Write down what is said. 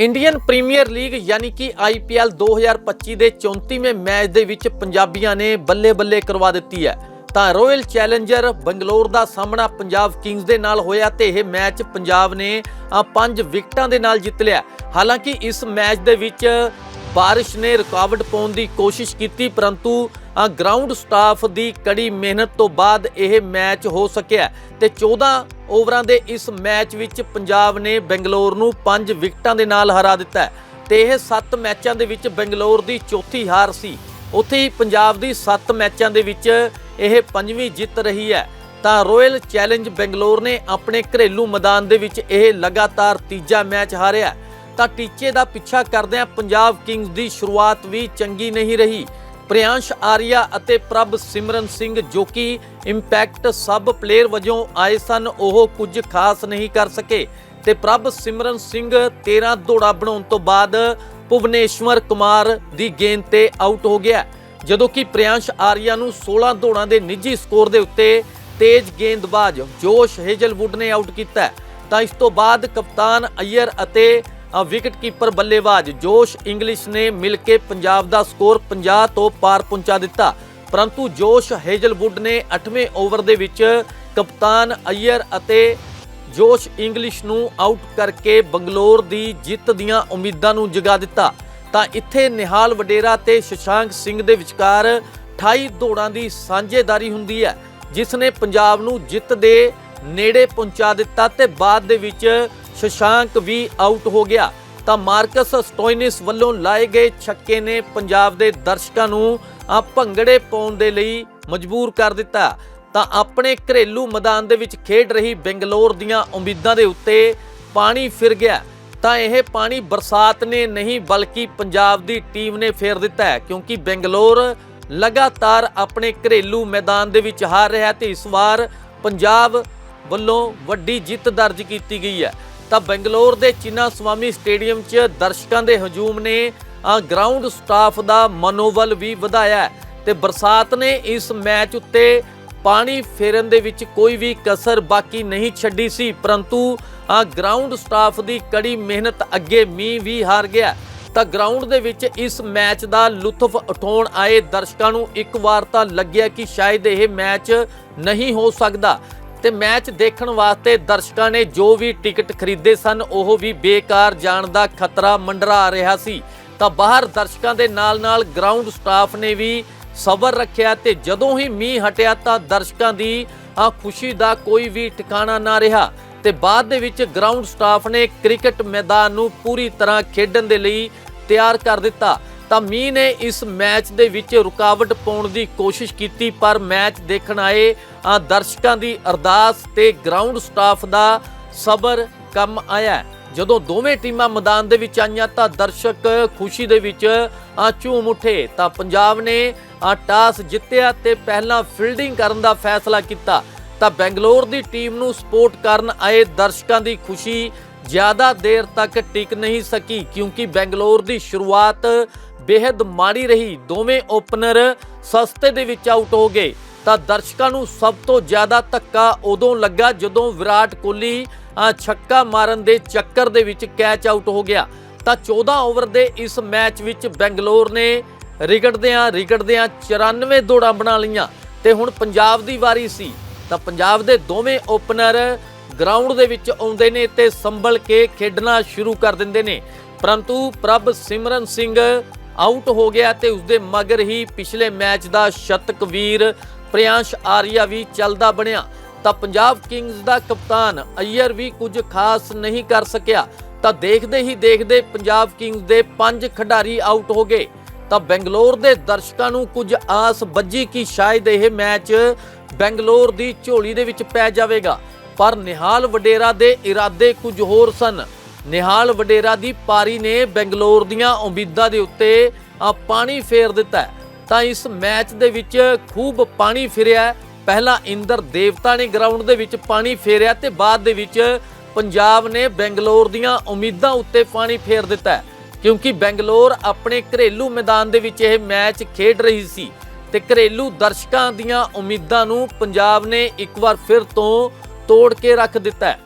Indian premier league ਯਾਨੀ ਕਿ IPL 2025 ਦੇ 34ਵੇਂ ਮੈਚ ਦੇ ਵਿੱਚ ਪੰਜਾਬੀਆਂ ਨੇ ਬੱਲੇ-ਬੱਲੇ ਕਰਵਾ ਦਿੱਤੀ ਹੈ। ਤਾਂ ਰਾਇਲ ਚੈਲੰਜਰ ਬੰਗਲੌਰ ਦਾ ਸਾਹਮਣਾ ਪੰਜਾਬ ਕਿੰਗਸ ਦੇ ਨਾਲ ਹੋਇਆ ਤੇ ਇਹ ਮੈਚ ਪੰਜਾਬ ਨੇ ਅ, ਪੰਜ ਵਿਕਟਾਂ ਦੇ ਨਾਲ ਜਿੱਤ ਲਿਆ। ਹਾਲਾਂਕਿ ਇਸ ਮੈਚ ਦੇ ਵਿੱਚ ਬਾਰਿਸ਼ ਨੇ ਰੁਕਾਵਟ ਪਾਉਣ ਦੀ ਕੋਸ਼ਿਸ਼ ਕੀਤੀ, ਪਰੰਤੂ ਗਰਾਊਂਡ ਸਟਾਫ ਦੀ ਕੜੀ ਮਿਹਨਤ ਤੋਂ ਬਾਅਦ ਇਹ ਮੈਚ ਹੋ ਸਕਿਆ ਤੇ 14 ਓਵਰਾਂ ਦੇ ਇਸ ਮੈਚ ਵਿੱਚ ਪੰਜਾਬ ਨੇ ਬੰਗਲੌਰ ਨੂੰ 5 ਵਿਕਟਾਂ ਦੇ ਨਾਲ ਹਰਾ ਦਿੱਤਾ ਹੈ ਤੇ ਇਹ 7 ਮੈਚਾਂ ਦੇ ਵਿੱਚ ਬੈਂਗਲੌਰ ਦੀ ਚੌਥੀ ਹਾਰ ਸੀ। ਉੱਥੇ ਹੀ ਪੰਜਾਬ ਦੀ 7 ਮੈਚਾਂ ਦੇ ਵਿੱਚ ਇਹ ਪੰਜਵੀਂ ਜਿੱਤ ਰਹੀ ਹੈ। ਤਾਂ ਰਾਇਲ ਚੈਲੰਜ ਬੈਂਗਲੌਰ ਨੇ ਆਪਣੇ ਘਰੇਲੂ ਮੈਦਾਨ ਦੇ ਵਿੱਚ ਇਹ ਲਗਾਤਾਰ ਤੀਜਾ ਮੈਚ ਹਾਰਿਆ। ਤਾਂ ਟੀਚੇ ਦਾ ਪਿੱਛਾ ਕਰਦਿਆਂ ਪੰਜਾਬ ਕਿੰਗਸ ਦੀ ਸ਼ੁਰੂਆਤ ਵੀ ਚੰਗੀ ਨਹੀਂ ਰਹੀ। ਪ੍ਰਿਆੰਸ਼ ਆਰੀਆ ਅਤੇ ਪ੍ਰਭ ਸਿਮਰਨ ਸਿੰਘ ਜੋ ਕਿ ਇੰਪੈਕਟ ਸਬ ਪਲੇਅਰ ਵਜੋਂ ਆਏ ਸਨ, ਉਹ ਕੁਝ ਖਾਸ ਨਹੀਂ ਕਰ ਸਕੇ। ਤੇ ਪ੍ਰਭ ਸਿਮਰਨ ਸਿੰਘ 13 ਦੌੜਾ ਬਣਾਉਣ ਤੋਂ ਬਾਅਦ ਭੁਵਨੇਸ਼ਵਰ ਕੁਮਾਰ ਦੀ ਗੇਂਦ ਤੇ ਆਊਟ ਹੋ ਗਿਆ। ਜਦੋਂ ਕਿ ਪ੍ਰਿਆੰਸ਼ ਆਰੀਆ ਨੂੰ 16 ਦੌੜਾਂ ਦੇ ਨਿੱਜੀ ਸਕੋਰ ਦੇ ਉੱਤੇ ਤੇਜ਼ ਗੇਂਦਬਾਜ਼ ਜੋਸ਼ ਹੇਜਲਵੁੱਡ ਨੇ ਆਊਟ ਕੀਤਾ। ਤਾਂ ਇਸ ਤੋਂ ਬਾਅਦ ਕਪਤਾਨ ਅਯਰ ਅਤੇ ਵਿਕਟ ਕੀਪਰ ਬੱਲੇਬਾਜ਼ ਜੋਸ਼ ਇੰਗਲਿਸ਼ ਨੇ ਮਿਲ ਕੇ ਪੰਜਾਬ ਦਾ ਸਕੋਰ 50 ਤੋਂ ਪਾਰ ਪਹੁੰਚਾ ਦਿੱਤਾ। ਪਰੰਤੂ ਜੋਸ਼ ਹੇਜਲਵੁੱਡ ਨੇ 8ਵੇਂ ਓਵਰ ਦੇ ਵਿੱਚ ਕਪਤਾਨ ਅਯਰ ਅਤੇ ਜੋਸ਼ ਇੰਗਲਿਸ਼ ਨੂੰ ਆਊਟ ਕਰਕੇ ਬੰਗਲੌਰ ਦੀ ਜਿੱਤ ਦੀਆਂ ਉਮੀਦਾਂ ਨੂੰ ਜਗਾ ਦਿੱਤਾ। ਤਾਂ ਇੱਥੇ ਨਿਹਾਲ ਵਡੇਰਾ ਤੇ ਸ਼ਸ਼ਾਂਕ ਸਿੰਘ ਦੇ ਵਿਚਕਾਰ 28 ਦੌੜਾਂ ਦੀ ਸਾਂਝੇਦਾਰੀ ਹੁੰਦੀ ਹੈ, ਜਿਸ ਨੇ ਪੰਜਾਬ ਨੂੰ ਜਿੱਤ ਦੇ ਨੇੜੇ ਪਹੁੰਚਾ ਦਿੱਤਾ ਤੇ ਬਾਅਦ ਦੇ ਵਿੱਚ ਸ਼ਸ਼ਾਂਕ ਵੀ ਆਊਟ ਹੋ ਗਿਆ, ਤਾਂ ਮਾਰਕਸ ਸਟੋਇਨਿਸ ਵੱਲੋਂ ਲਾਏ ਗਏ ਛੱਕੇ ਨੇ ਪੰਜਾਬ ਦੇ ਦਰਸ਼ਕਾਂ ਨੂੰ ਆ ਭੰਗੜੇ ਪਾਉਣ ਦੇ ਲਈ ਮਜਬੂਰ ਕਰ ਦਿੱਤਾ। ਤਾਂ ਆਪਣੇ ਘਰੇਲੂ ਮੈਦਾਨ ਦੇ ਵਿੱਚ ਖੇਡ ਰਹੀ ਬੈਂਗਲੌਰ ਦੀਆਂ ਉਮੀਦਾਂ ਦੇ ਉੱਤੇ ਪਾਣੀ ਫਿਰ ਗਿਆ। ਤਾਂ ਇਹ ਪਾਣੀ ਬਰਸਾਤ ਨੇ ਨਹੀਂ, ਬਲਕਿ ਪੰਜਾਬ ਦੀ ਟੀਮ ਨੇ ਫੇਰ ਦਿੱਤਾ ਹੈ, ਕਿਉਂਕਿ ਬੈਂਗਲੌਰ ਲਗਾਤਾਰ ਆਪਣੇ ਘਰੇਲੂ ਮੈਦਾਨ ਦੇ ਵਿੱਚ ਹਾਰ ਰਿਹਾ ਹੈ ਤੇ ਇਸ ਵਾਰ ਪੰਜਾਬ ਵੱਲੋਂ ਵੱਡੀ ਜਿੱਤ ਦਰਜ ਕੀਤੀ ਗਈ ਹੈ। ਤਾਂ ਬੰਗਲੌਰ ਦੇ ਚਿੰਨਾ ਸਵਾਮੀ ਸਟੇਡੀਅਮ 'ਚ ਦਰਸ਼ਕਾਂ ਦੇ ਹਜੂਮ ਨੇ ਗਰਾਊਂਡ ਸਟਾਫ ਦਾ ਮਨੋਬਲ ਵੀ ਵਧਾਇਆ ਹੈ ਤੇ ਬਰਸਾਤ ਨੇ ਇਸ ਮੈਚ ਉੱਤੇ ਪਾਣੀ ਫੇਰਨ ਦੇ ਵਿੱਚ ਕੋਈ ਵੀ ਕਸਰ ਬਾਕੀ ਨਹੀਂ ਛੱਡੀ ਸੀ, ਪਰੰਤੂ ਗਰਾਊਂਡ ਸਟਾਫ ਦੀ ਕੜੀ ਮਿਹਨਤ ਅੱਗੇ ਮੀਂਹ ਵੀ ਹਾਰ ਗਿਆ। ਤਾਂ ਗਰਾਊਂਡ ਦੇ ਵਿੱਚ ਇਸ ਮੈਚ ਦਾ ਲੁਤਫ ਉਠਾਉਣ ਆਏ ਦਰਸ਼ਕਾਂ ਨੂੰ ਇੱਕ ਵਾਰ ਤਾਂ ਲੱਗਿਆ ਕਿ ਸ਼ਾਇਦ ਇਹ ਮੈਚ ਨਹੀਂ ਹੋ ਸਕਦਾ। ਤੇ ਮੈਚ ਦੇਖਣ ਵਾਸਤੇ ਦਰਸ਼ਕਾਂ ਨੇ ਜੋ ਵੀ ਟਿਕਟ ਖਰੀਦੇ ਸਨ, ਉਹ ਵੀ ਬੇਕਾਰ ਜਾਣ ਦਾ ਖਤਰਾ ਮੰਡਰਾ ਰਿਹਾ ਸੀ। ਤਾਂ ਬਾਹਰ ਦਰਸ਼ਕਾਂ ਦੇ ਨਾਲ-ਨਾਲ ਗਰਾਊਂਡ ਸਟਾਫ ਨੇ ਵੀ ਸਬਰ ਰੱਖਿਆ ਤੇ ਜਦੋਂ ਹੀ ਮੀਂਹ ਹਟਿਆ ਤਾਂ ਦਰਸ਼ਕਾਂ ਦੀ ਆ ਖੁਸ਼ੀ ਦਾ ਕੋਈ ਵੀ ਟਿਕਾਣਾ ਨਾ ਰਿਹਾ। ਤੇ ਬਾਅਦ ਦੇ ਵਿੱਚ ਗਰਾਊਂਡ ਸਟਾਫ ਨੇ ਕ੍ਰਿਕਟ ਮੈਦਾਨ ਨੂੰ ਪੂਰੀ ਤਰ੍ਹਾਂ ਖੇਡਣ ਦੇ ਲਈ ਤਿਆਰ ਕਰ ਦਿੱਤਾ। ਤਾਂ ਮੀਂਹ ਨੇ ਇਸ ਮੈਚ ਦੇ ਵਿੱਚ ਰੁਕਾਵਟ ਪਾਉਣ ਦੀ ਕੋਸ਼ਿਸ਼ ਕੀਤੀ, ਪਰ ਮੈਚ ਦੇਖਣ ਆਏ ਦਰਸ਼ਕਾਂ ਦੀ ਅਰਦਾਸ ਤੇ ਗਰਾਊਂਡ ਸਟਾਫ ਦਾ ਸਬਰ ਕੰਮ ਆਇਆ। ਜਦੋਂ ਦੋਵੇਂ ਟੀਮਾਂ ਮੈਦਾਨ ਦੇ ਵਿੱਚ ਆਈਆਂ ਤਾਂ ਦਰਸ਼ਕ ਖੁਸ਼ੀ ਦੇ ਵਿੱਚ ਝੂਮ ਉੱਠੇ। ਤਾਂ ਪੰਜਾਬ ਨੇ ਟਾਸ ਜਿੱਤਿਆ ਤੇ ਪਹਿਲਾਂ ਫੀਲਡਿੰਗ ਕਰਨ ਦਾ ਫੈਸਲਾ ਕੀਤਾ। ਤਾਂ ਬੈਂਗਲੌਰ ਦੀ ਟੀਮ ਨੂੰ ਸਪੋਰਟ ਕਰਨ ਆਏ ਦਰਸ਼ਕਾਂ ਦੀ ਖੁਸ਼ੀ ਜ਼ਿਆਦਾ ਦੇਰ ਤੱਕ ਟਿਕ ਨਹੀਂ ਸਕੀ ਕਿਉਂਕਿ ਬੈਂਗਲੌਰ ਦੀ ਸ਼ੁਰੂਆਤ ਬੇहद ਮਾੜੀ ਰਹੀ। ਦੋਵੇਂ ਓਪਨਰ ਸਸਤੇ ਦੇ ਵਿੱਚ ਆਊਟ ਹੋ ਗਏ। ਤਾਂ ਦਰਸ਼ਕਾਂ ਨੂੰ ਸਭ ਤੋਂ ਜ਼ਿਆਦਾ ਧੱਕਾ ਉਦੋਂ ਲੱਗਾ ਜਦੋਂ ਵਿਰਾਟ ਕੋਹਲੀ ਛੱਕਾ ਮਾਰਨ ਦੇ ਚੱਕਰ ਦੇ ਵਿੱਚ ਕੈਚ ਆਊਟ ਹੋ ਗਿਆ। ਤਾਂ 14 ਓਵਰ ਦੇ ਇਸ ਮੈਚ ਵਿੱਚ ਬੈਂਗਲੌਰ ਨੇ ਰਿਗੜਦਿਆਂ ਰਿਗੜਦਿਆਂ 94 ਦੌੜਾਂ ਬਣਾ ਲਈਆਂ। ਤੇ ਹੁਣ ਪੰਜਾਬ ਦੀ ਵਾਰੀ ਸੀ। ਤਾਂ ਪੰਜਾਬ ਦੇ ਦੋਵੇਂ ਓਪਨਰ ਗਰਾਊਂਡ ਦੇ ਵਿੱਚ ਆਉਂਦੇ ਨੇ ਤੇ ਸੰਭਲ ਕੇ ਖੇਡਣਾ ਸ਼ੁਰੂ ਕਰ ਦਿੰਦੇ ਨੇ। ਪਰੰਤੂ ਪ੍ਰਭ ਸਿਮਰਨ ਸਿੰਘ ਆਊਟ ਹੋ ਗਿਆ ਤੇ ਉਸਦੇ ਮਗਰ ਹੀ ਪਿਛਲੇ ਮੈਚ ਦਾ ਸ਼ਤਕ ਵੀਰ ਪ੍ਰਿਆੰਸ਼ ਆਰੀਆ ਵੀ ਚੱਲਦਾ ਬਣਿਆ। ਤਾਂ ਪੰਜਾਬ ਕਿੰਗਸ ਦਾ ਕਪਤਾਨ ਅਯਰ ਵੀ ਕੁਝ ਖਾਸ ਨਹੀਂ ਕਰ ਸਕਿਆ। ਤਾਂ ਦੇਖਦੇ ਹੀ ਦੇਖਦੇ ਪੰਜਾਬ ਕਿੰਗਸ ਦੇ ਪੰਜ ਖਿਡਾਰੀ ਆਊਟ ਹੋ ਗਏ। ਤਾਂ ਬੈਂਗਲੌਰ ਦੇ ਦਰਸ਼ਕਾਂ ਨੂੰ ਕੁਝ ਆਸ ਬੱਜੀ ਕਿ ਸ਼ਾਇਦ ਇਹ ਮੈਚ ਬੈਂਗਲੌਰ ਦੀ ਝੋਲੀ ਦੇ ਵਿੱਚ ਪੈ ਜਾਵੇਗਾ। ਪਰ ਨਿਹਾਲ ਵਡੇਰਾ ਦੇ ਇਰਾਦੇ ਕੁਝ ਹੋਰ ਸਨ। ਨਿਹਾਲ ਵਡੇਰਾ ਦੀ ਪਾਰੀ ਨੇ ਬੈਂਗਲੌਰ ਦੀਆਂ ਉਮੀਦਾਂ ਦੇ ਉੱਤੇ ਪਾਣੀ ਫੇਰ ਦਿੱਤਾ ਤਾਂ ਇਸ ਮੈਚ ਦੇ ਵਿੱਚ ਖੂਬ ਪਾਣੀ ਫਿਰਿਆ ਪਹਿਲਾਂ ਇੰਦਰ ਦੇਵਤਾ ਨੇ ਗਰਾਊਂਡ ਦੇ ਵਿੱਚ ਪਾਣੀ ਫੇਰਿਆ ਤੇ ਬਾਅਦ ਦੇ ਵਿੱਚ ਪੰਜਾਬ ਨੇ ਬੈਂਗਲੌਰ ਦੀਆਂ ਉਮੀਦਾਂ ਉੱਤੇ ਪਾਣੀ ਫੇਰ ਦਿੱਤਾ ਕਿਉਂਕਿ ਬੈਂਗਲੌਰ ਆਪਣੇ ਘਰੇਲੂ ਮੈਦਾਨ ਦੇ ਵਿੱਚ ਇਹ ਮੈਚ ਖੇਡ ਰਹੀ ਸੀ ਤੇ ਘਰੇਲੂ ਦਰਸ਼ਕਾਂ ਦੀਆਂ ਉਮੀਦਾਂ ਨੂੰ ਪੰਜਾਬ ਨੇ ਇੱਕ ਵਾਰ ਫਿਰ ਤੋਂ ਤੋੜ ਕੇ ਰੱਖ ਦਿੱਤਾ ਹੈ।